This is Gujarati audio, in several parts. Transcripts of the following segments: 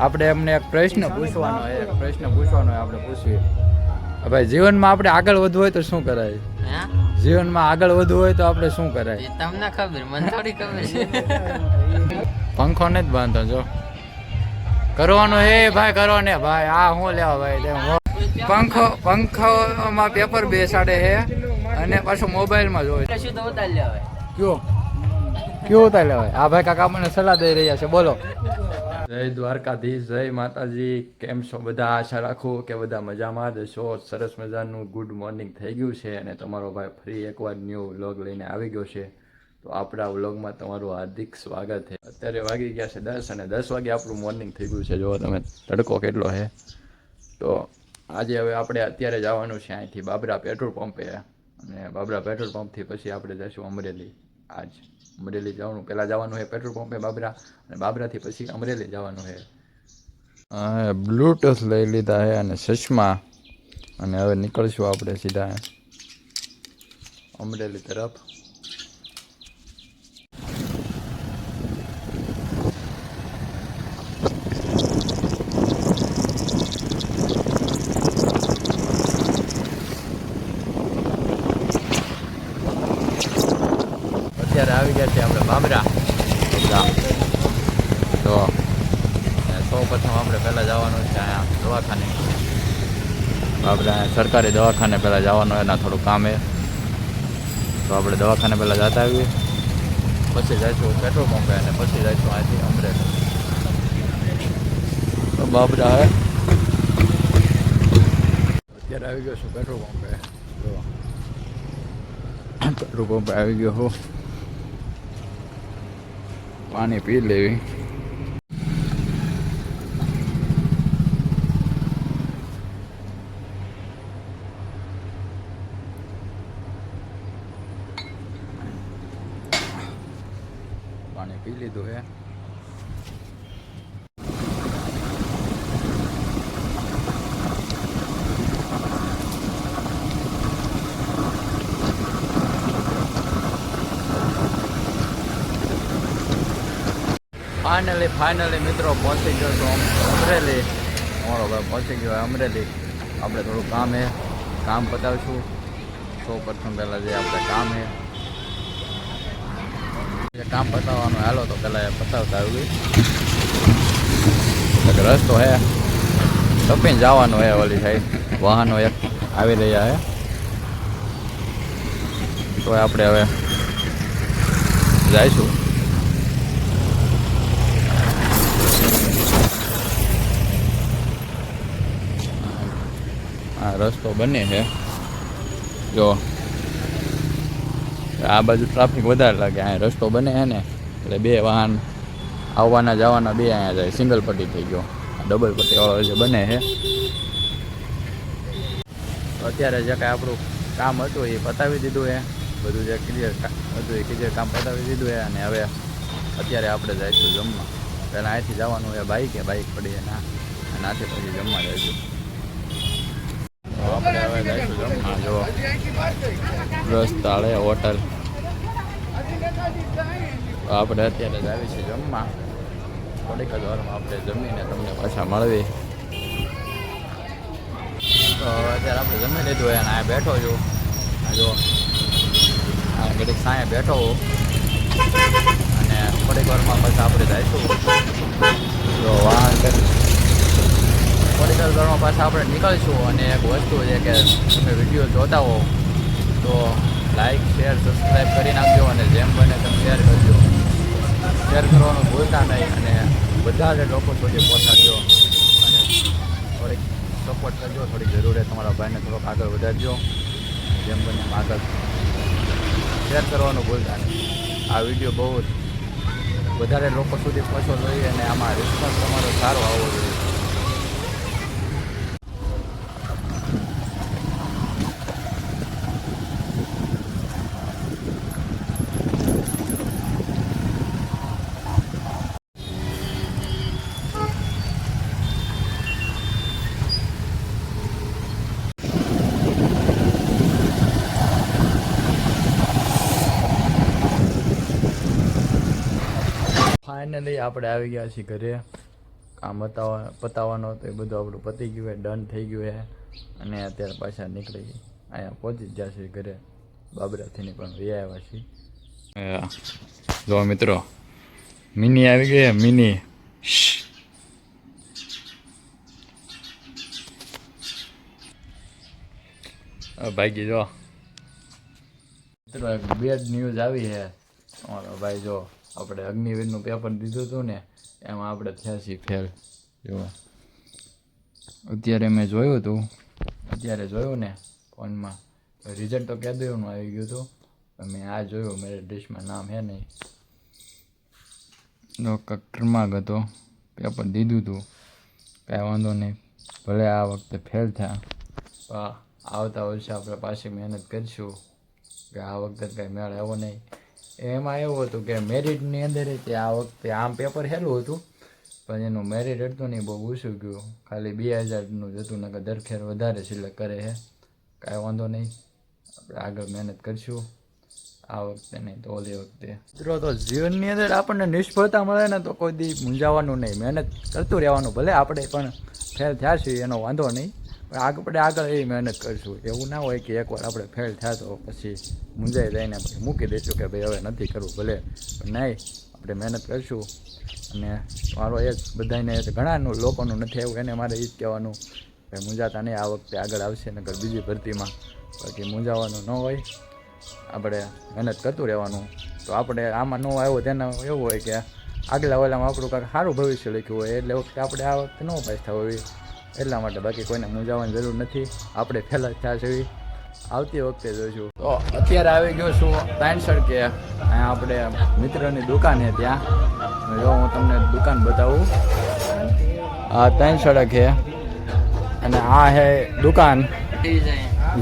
આપણે એમને એક પ્રશ્ન પૂછવાનો એક પ્રશ્ન પૂછવાનો આપણે પૂછીએ ભાઈ જીવનમાં આપણે આગળ વધવું હોય તો શું કરાય? જીવનમાં આગળ વધવું હોય તો આપણે શું કરાય? તમને ખબર મને થોડી ખબર છે. પંખો ને જ બાંધો જો. કરવાનો હે ભાઈ કરો ને ભાઈ આ હું લેવા ભાઈ મો- પંખો પંખોમાં પેપર બેસાડે હે અને પાછું મોબાઈલમાં જોવે શું તો ઉતારી લેવાય? કયો? કયો ઉતાર લેવાય? આ ભાઈ કાકા મને સલાહ દઈ રહ્યા છે બોલો. જય દ્વારકાધીશ, જય માતાજી. કેમ છો? બધા આશા રાખું કે બધા મજામાં જ છો. સરસ મજાનું ગુડ મોર્નિંગ થઈ ગયું છે અને તમારો ભાઈ ફરી એકવાર ન્યૂ વ્લોગ લઈને આવી ગયો છે. તો આપણા વ્લોગમાં તમારું હાર્દિક સ્વાગત છે. અત્યારે વાગી ગયા છે દસ અને દસ વાગે આપણું મોર્નિંગ થઈ ગયું છે. જો તમે, તડકો કેટલો છે. તો આજે હવે આપણે અત્યારે જવાનું છે અહીંથી બાબરા પેટ્રોલ પંપે. અને બાબરા પેટ્રોલ પંપથી પછી આપણે જઈશું અમરેલી. આજ અમરેલી જવાનું. પહેલાં જવાનું છે પેટ્રોલ પંપે બાબરા અને બાબરાથી પછી અમરેલી જવાનું છે બ્લૂટૂથ લઈ લીધા છે અને ચશ્મા. અને હવે નીકળશું આપણે સીધા. અમરેલી તરફ. અત્યારે આવી ગયા છે આપણે બાબરા. તો સૌ પ્રથમ આપણે પહેલાં જવાનું છે અહીંયા દવાખાને. બાબરા સરકારી દવાખાને પહેલાં જવાનું, એના થોડું કામ એ તો આપણે દવાખાને પહેલાં જતા આવીએ. પછી જઈશું પેટ્રોલ પંપે અને પછી જઈશું અહીંથી અમરેલી. બાબરા હે. અત્યારે આવી ગયો છું પેટ્રોલ પંપે. પેટ્રોલ પંપે આવી ગયો હું. પાણી પી લેવી. પાણી પી લીધું હે. ફાઇનલી ફાઇનલી મિત્રો, પહોંચી ગયો છું અમરેલી. અમારો ભાઈ પહોંચી ગયો અમરેલી. આપણે થોડું કામ હે. કામ પતાવશું. સૌ પ્રથમ પહેલાં જે આપણે કામ હે. કામ પતાવવાનું હાલો તો પહેલાં એ પતાવતા આવી રસ્તો હે. તપીને જવાનું હે, ઓલી સાહેબ વાહનો એક આવી રહ્યા હે. તો આપણે હવે જઈશું. રસ્તો બને છે. જો, આ બાજુ ટ્રાફિક વધારે લાગે અહીંયા રસ્તો બને છે ને, એટલે બે વાહન આવવાના જવાના બે અહીંયા જાય સિંગલ પટ્ટી થઈ ગયો. ડબલ પટ્ટી વાળો જે બને છે. અત્યારે જે કાંઈ આપણું કામ હતું એ પતાવી દીધું એ બધું જે ક્લિયર હતું એ ક્લિયર કામ પતાવી દીધું એ અને હવે અત્યારે આપણે જઈશું જમવા. પહેલાં અહીંથી જવાનું એ બાઈક એ બાઈક પડી ના અને આથી પછી જમવા જઈશું. આપણે હવે જઈશું જમવા જો રસ્તાળે હોટલ. તો આપણે અત્યારે જ આવી જમવા. થોડીક જ વારમાં આપણે જમીને તમને પાછા મળવી. તો અત્યારે આપણે જમી લીધું હોય અને આ બેઠો છું. જો, આ ઘડીક સાંય બેઠો અને થોડીક વારમાં પછી આપણે જઈશું. જો વાહન થોડીક જ પાછા આપણે નીકળીશું અને એક વસ્તુ છે કે તમે વીડિયો જોતા હો તો લાઈક શેર સબસ્ક્રાઈબ કરી નાખજો અને જેમ બને તેમ શેર કરજો. શેર કરવાનું ભૂલતા નહીં અને બધા જ લોકો સુધી પહોંચાડજો. અને થોડીક સપોર્ટ કરજો, થોડીક જરૂર તમારા ભાઈને થોડોક આગળ વધારજો. જેમ બને આગળ શેર કરવાનું ભૂલતા નહીં. આ વીડિયો બહુ વધારે લોકો સુધી પહોંચવો જોઈએ અને આમાં રિસ્પોન્સ તમારો સારો આવવો જોઈએ. ફાઇનલી આપણે આવી ગયા છીએ ઘરે. કામ બતાવવા પતાવવાનો હતો એ બધું આપણું પતી ગયું છે ડન થઈ ગયું છે. અને અત્યારે પાછા નીકળી અહીંયા પહોંચી જ જશે ઘરે. બાબરાથી પણ વે આવ્યા છીએ. જો મિત્રો મિની આવી ગઈ મિની. ભાગી જો. મિત્રો એક બેડ ન્યૂઝ આવી છે. અમારો ભાઈ જો. આપણે અગ્નિવીરનું પેપર દીધું હતું ને, એમાં આપણે થયા છીએ ફેલ. જુઓ અત્યારે મેં જોયું હતું, અત્યારે જોયું ને, ફોનમાં. રિઝલ્ટ તો કેદુનું આવી ગયું હતું. મેં આ જોયું, મેરે ડિશમાં નામ હે નહીં. કક્ટરમાં હતો. પેપર દીધું હતું. કાંઈ વાંધો નહીં. ભલે આ વખતે ફેલ થયા. પણ આવતા વર્ષે આપણે પાછી મહેનત કરીશું. કે આ વખતે કાંઈ મેળ આવ્યો નહીં. એમાં એવું હતું કે મેરિટની અંદર તે આ વખતે આમ પેપર હેલું હતું, પણ એનું મેરિટ હતું નહીં બહુ ઓછું ગયું. ખાલી બે હજારનું જ હતું, નકર દરખેર વધારે સિલેક્ટ કરે છે કાંઈ વાંધો નહીં, આપણે આગળ મહેનત કરીશું. આ વખતે નહીં તો ઓલી વખતે. મિત્રો, તો જીવનની અંદર આપણને નિષ્ફળતા મળે ને તો કોઈ દી મૂંઝાવાનું નહીં. મહેનત કરતું રહેવાનું ભલે આપણે પણ ફેલ થયા છીએ, એનો વાંધો નહીં. આપણે આગળ એવી મહેનત કરીશું. એવું ના હોય કે એકવાર આપણે ફેલ થયા તો પછી મૂંઝાઈ જઈને પછી મૂકી દઈશું કે ભાઈ હવે નથી કરવું ભલે. નહીં, આપણે મહેનત કરીશું. અને મારો એ બધાને ઘણા લોકોનું નથી આવ્યું એને મારે એ જ કહેવાનું કે મૂંઝાતા નહીં, આ વખતે આગળ આવશે નગર બીજી ભરતીમાં. બાકી મૂંઝાવાનું ન હોય. આપણે મહેનત કરતું રહેવાનું. તો આપણે આમાં ન આવ્યો તેના એવું હોય કે આગલા ઓલામાં આપણું કાંઈક સારું ભવિષ્ય લખ્યું હોય, એટલે વખતે આપણે આ વખતે ન પાસ થવા એટલા માટે બાકી કોઈને મૂંઝાવાની જરૂર નથી. આપણે પહેલા થયા છે આવતી વખતે જોઈશું. તો અત્યારે આવી ગયો છું તાનસર કે. અહીંયા આપણે મિત્રની દુકાન છે ત્યાં. જો હું તમને દુકાન બતાવું. આ ત્રણ સડક છે અને આ છે દુકાન.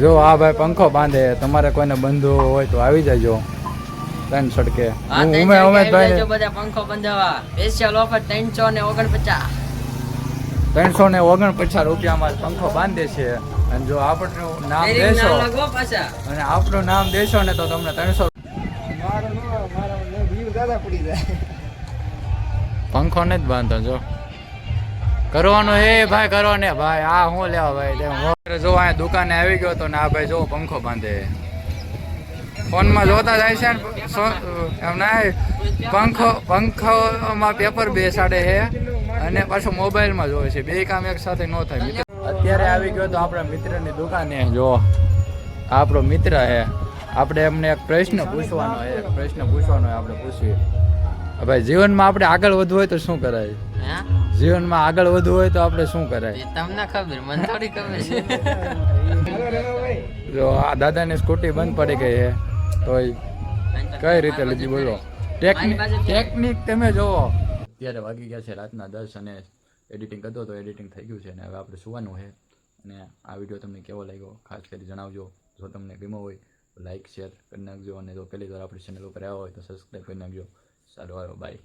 જો આ ભાઈ પંખો બાંધે તમારે કોઈને બંધુ હોય તો આવી જજો. ત્રણ સડકે હું ઉમે ભાઈ બધા પંખો બંધાવા. સ્પેશિયલ ઓફર ત્રણસો ને ઓગણપચાસ. ત્રણસો ને ઓગણપચાસ રૂપિયામાં પંખો બાંધે છે. અને જો આપણું નામ દેશો અને આપણું નામ દેશો ને તો તમને ત્રણસો પંખો ને જ બાંધો જો. કરવાનો હે ભાઈ કરો ને ભાઈ. આ હું લેવા ભાઈ? જો અહીંયા દુકાને આવી ગયો તો ને આ ભાઈ જો પંખો બાંધે. ફોનમાં જોતા જાય છે ને સો- એમ ના પંખો પંખોમાં પેપર બેસાડે છે અને પાછું મોબાઈલમાં જોવે છે. બે કામ એક સાથે ન થાય મિત્ર. અત્યારે આવી ગયો તો આપણા મિત્રની દુકાને. જો આપણો મિત્ર છે. આપણે એમને એક પ્રશ્ન પૂછવાનો છે એક પ્રશ્ન પૂછવાનો હોય આપણે પૂછીએ. ભાઈ જીવનમાં આપણે આગળ વધવું હોય તો શું કરાય? જીવનમાં આગળ વધવું હોય તો આપણે શું કરાય? તમને ખબર મને થોડી ખબર છે. જો આ દાદાની સ્કૂટી બંધ પડી ગઈ છે. તો ઈ કઈ રીતે લીધી બોલો? ટેકનિક ટેકનિક તમે જોવો. અત્યારે વાગી ગયા છે રાતના દસ અને એડિટિંગ કરતો તો એડિટિંગ થઈ ગયું છે અને હવે આપણે સુવાનું છે. અને આ વીડિયો તમને કેવો લાગ્યો ખાસ કરી જણાવજો. જો તમને ગમ્યો હોય તો લાઇક શેર કરી નાખજો અને જો પહેલી વાર આપણી ચેનલ ઉપર આવ્યા હોય તો સબસ્ક્રાઈબ કરી નાખજો. સારું આવ્યો બાય